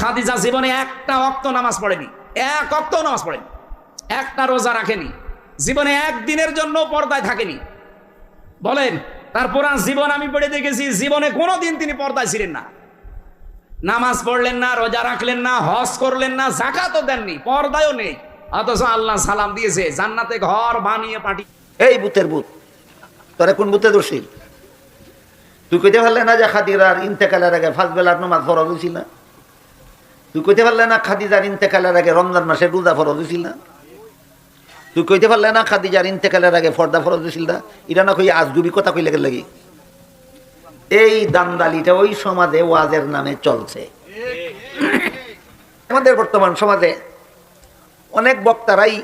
খাদিজা জীবনে একটা অক্ত নামাজ পড়েনি। এক অক্ত নামাজ পড়েনি। একটা রোজা রাখেনি। জীবনে একদিনের জন্য পর্দায় থাকেনি। বলেন, তার পুরান জীবন আমি পড়ে দেখেছি, জীবনে কোনোদিন তিনি পর্দায় ছিলেন না। নামাজ পড়লেন না, রোজা রাখলেন না, হজ করলেন না, জাকাতও দেননি, পর্দায়ও নেই। অথচ আল্লাহ সালাম দিয়েছে, জান্নাতে ঘর বানিয়ে পাঠি এই বুতের বুত তোরা কোন বুতে দোষী তুই কইতে পারলে না যে খাদিরার ইন্তেকালের আগে ফার্স্ট বেলার নমাজ ফরজ হয়েছিল না তুই কইতে পারলে না খাদিজার ইন্তেকালের আগে রমজান মাসে রোজা ফরজ হয়েছিল না? তুই কইতে পারলে না খাদিজার ইন্তেকালের আগে ফর্দা ফরজ হয়েছিল না? এটা না কই আজগুবি কথা কইলে লাগি? এই দান্দালিটা ওই সমাজে ওয়াজের নামে চলছে। আমাদের বর্তমান সমাজে অনেক বক্তারাই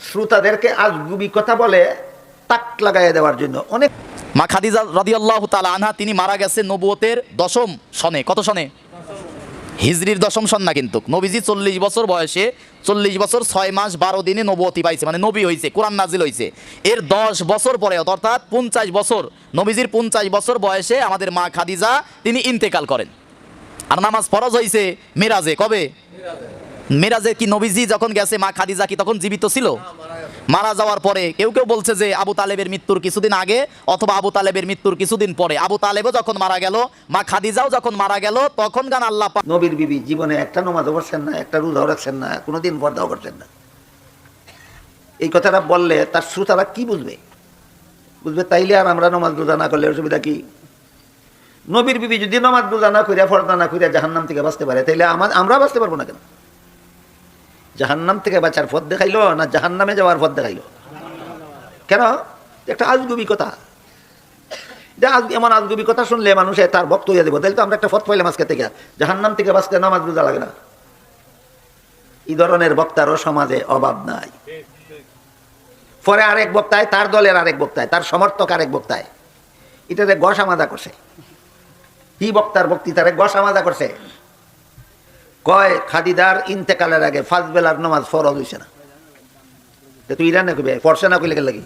শ্রোতাদেরকে আজগুবি কথা বলে তাক লাগাইয়া দেওয়ার জন্য। অনেক মা খাদিজা রাদিয়াল্লাহ তালা আনহা, তিনি মারা গেছে নবুয়তের দশম সনে। কত সনে? হিজরির দশম সন না কিন্তু। নবীজি চল্লিশ বছর বয়সে চল্লিশ বছর ছয় মাস বারো দিনে নবতি পাইছে মানে নবী হয়েছে কোরআন নাজিল হয়েছে এর দশ বছর পরে অর্থাৎ পঞ্চাশ বছর, নবীজির পঞ্চাশ বছর বয়সে আমাদের মা খাদিজা তিনি ইন্তেকাল করেন। আর নামাজ ফরজ হয়েছে মেরাজে, কবে? মেরাজে কি নবীজি যখন গেছে, মা খাদিজা কি তখন জীবিত ছিল? মারা যাওয়ার পরে কেউ কেউ বলছে যে আবু তালেবের মৃত্যুর কিছুদিন আগে অথবা আবু তালেবের মৃত্যুর কিছুদিন পরে। আবু তালেবও যখন মারা গেল, মা খাদিজাও যখন মারা গেল, তখন গান আল্লাহ নবীর বিবি জীবনে একটা নমাজও করছেন না, একটা রোজাও রাখছেন না, কোনোদিন পর্দাও করছেন না। এই কথাটা বললে তার শ্রোতারা কি বুঝবে? বুঝবে তাইলে আর আমরা নমাজ রোজা না করলে অসুবিধা কি? নবীর বিবি যদি নমাজ রোজা না করিয়া ফর্দা না করিয়া জাহান্নাম থেকে বাঁচতে পারে, তাইলে আমরা বাঁচতে পারব না কেন? জাহান্নাম থেকে বাঁচার পথ দেখাইলো না জাহান্নামে যাওয়ার পথ দেখাইলো? কেন? একটা আজগুবি কথা। যে আজ এমন আজগুবি কথা শুনলে মানুষে তার ভক্ত হইয়া দেবো তাহলে তো আমরা একটা ফত পাইলাম আজকে থেকে। জাহান্নাম থেকে বাঁচতে নামাজ রোজা লাগে না। এই ধরনের বক্তারও সমাজে অভাব নাই। পরে আরেক বক্তায়, তার দলের আরেক বক্তায়, তার সমর্থক আরেক বক্তায়। এটাতে গসামাদা করছে। কি বক্তার বক্তৃতারে গসামাদা করছে? কয় খাদিদার ইন্তেকালের আগে ফার্স্ট বেলার নামাজ ফরজ হইছে না? তুই ইরান না কইবে পড়ছে না কইলে লাগি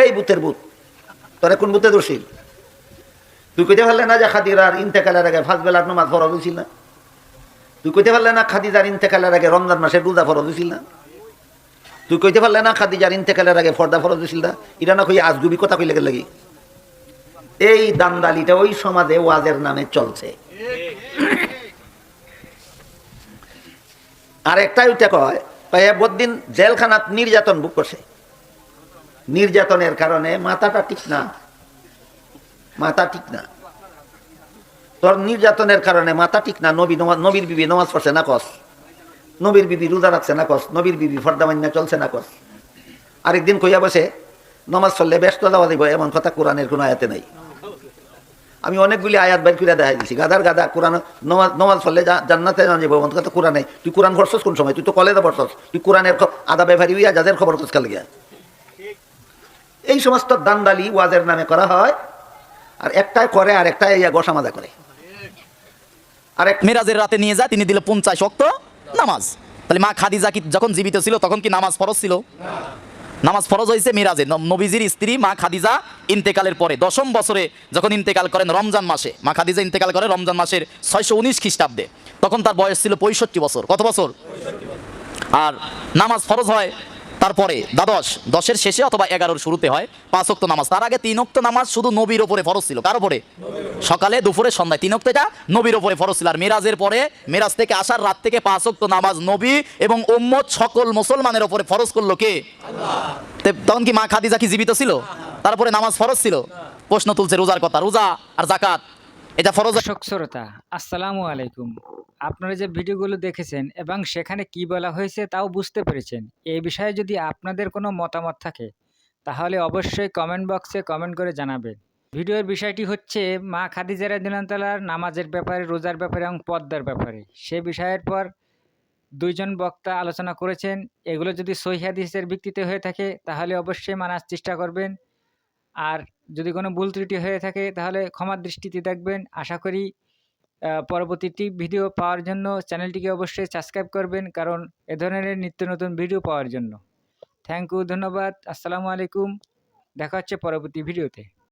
এই বুতের বুত, তোরা কোন বুতে দোষী? তুই কইতে পারলে না যে খাদিরার ইন্তেকালের আগে ফার্স্ট বেলার নামাজ ফরজ হইছিল না? তুই কইতে পারলে না খাদিজার ইন্তেকালের আগে রমজান মাসে রোজা ফরজ হইছিল না? তুই কইতে পারলে না খাদিজার ইন্তেকালের আগে ফর্দা ফরজ হইছিল না? এটা না কই আজগুবি কথা কইলে লাগি এই দান্দালিটা ওই সমাজে ওয়াজের নামে চলছে। আর একটাই ওইটা কয় কয় বদিন জেলখানাত নির্যাতন বুক করছে নির্যাতনের কারণে মাথাটা ঠিক না। মাথা ঠিক না। তোর নির্যাতনের কারণে মাথা ঠিক না, নবী নবীর বিবি নমাজ পড়ছে না কস। নবীর বিবি রোজা রাখছে না কস, নবীর বিবি ফর্দা মান্না চলছে না কস। আরেকদিন কইয়া বসে, নমাজ চললে ব্যস্ত দেওয়া দিব, এমন কথা কোরআনের কোনো আয়াতে নাই। আমি অনেকগুলি আয়াত বাইর করে দেখা দিচ্ছি গাদার গাদা, কোরআন, নমাজ যা- জান্নাতে না যাব এমন কথা কোরআনে তুই কোরআন পড়ছস কোন সময়? তুই তো কলেজে পড়ছস। তুই কোরআনের আদা ব্যাপারি হইয়া যাদের খবর খোঁজ গিয়া। এই সমস্ত দান্দালি ওয়াজের নামে করা হয়, আর একটাই করে, আর একটাই ইয়া গোসামাদা করে। আর এক মেরাজের রাতে নিয়ে যায় তিনি দিল পঞ্চাশ শক্ত নামাজ। তাহলে মা খাদিজা কি যখন জীবিত ছিল, তখন কি নামাজ ফরজ ছিল? নামাজ ফরজ হয়েছে মিরাজে। নবীজির স্ত্রী মা খাদিজা ইন্তেকালের পরে, দশম বছরে যখন ইন্তেকাল করেন রমজান মাসে, মা খাদিজা ইন্তেকাল করে রমজান মাসের ছয়শো উনিশ খ্রিস্টাব্দে, তখন তার বয়স ছিল পঁয়ষট্টি বছর। কত বছর? আর নামাজ ফরজ হয় তারপরে দ্বাদশ, দশের শেষে অথবা এগারোর শুরুতে হয়, পাঁচ অক্ত নামাজ। তার আগে তিন অক্ত নামাজ শুধু নবীর ওপরে ফরজ ছিল। কার ওপরে? সকালে, দুপুরে, সন্ধ্যায়। তিন অক্ত নবীর ওপরে ফরজ ছিল। আর মেরাজের পরে, মেরাজ থেকে আসার রাত থেকে পাঁচ অক্ত নামাজ নবী এবং উম্মত সকল মুসলমানের ওপরে ফরজ করল কে? তখন কি মা খাদিজা কি জীবিত ছিল? তারপরে নামাজ ফরজ ছিল? প্রশ্ন তুলছে রোজার কথা। রোজা আর জাকাত এটা ফরজ শ্রোতা, আসসালামু আলাইকুম। আপনারা যে ভিডিওগুলো দেখেছেন এবং সেখানে কি বলা হয়েছে তাও বুঝতে পেরেছেন। এই বিষয়ে যদি আপনাদের কোনো মতামত থাকে, তাহলে অবশ্যই কমেন্ট বক্সে কমেন্ট করে জানাবেন। ভিডিওর বিষয়টি হচ্ছে, মা খাদিজা রাদিনাতালার নামাজের ব্যাপারে, রোজার ব্যাপারে এবং পদ্মার ব্যাপারে। সে বিষয়ের পর দুইজন বক্তা আলোচনা করেছেন। এগুলো যদি সহি হাদিসের ভিত্তিতে হয়ে থাকে, তাহলে অবশ্যই মানার চেষ্টা করবেন। আর যদি কোনো ভুল ত্রুটি হয়ে থাকে, তাহলে ক্ষমার দৃষ্টিতে দেখবেন। আশা করি পরবর্তীটি ভিডিও পাওয়ার জন্য চ্যানেলটিকে অবশ্যই সাবস্ক্রাইব করবেন কারণ এ ধরনের নিত্য নতুন ভিডিও পাওয়ার জন্য। থ্যাংক ইউ ধন্যবাদ, আসসালামু আলাইকুম, দেখা হচ্ছে পরবর্তী ভিডিওতে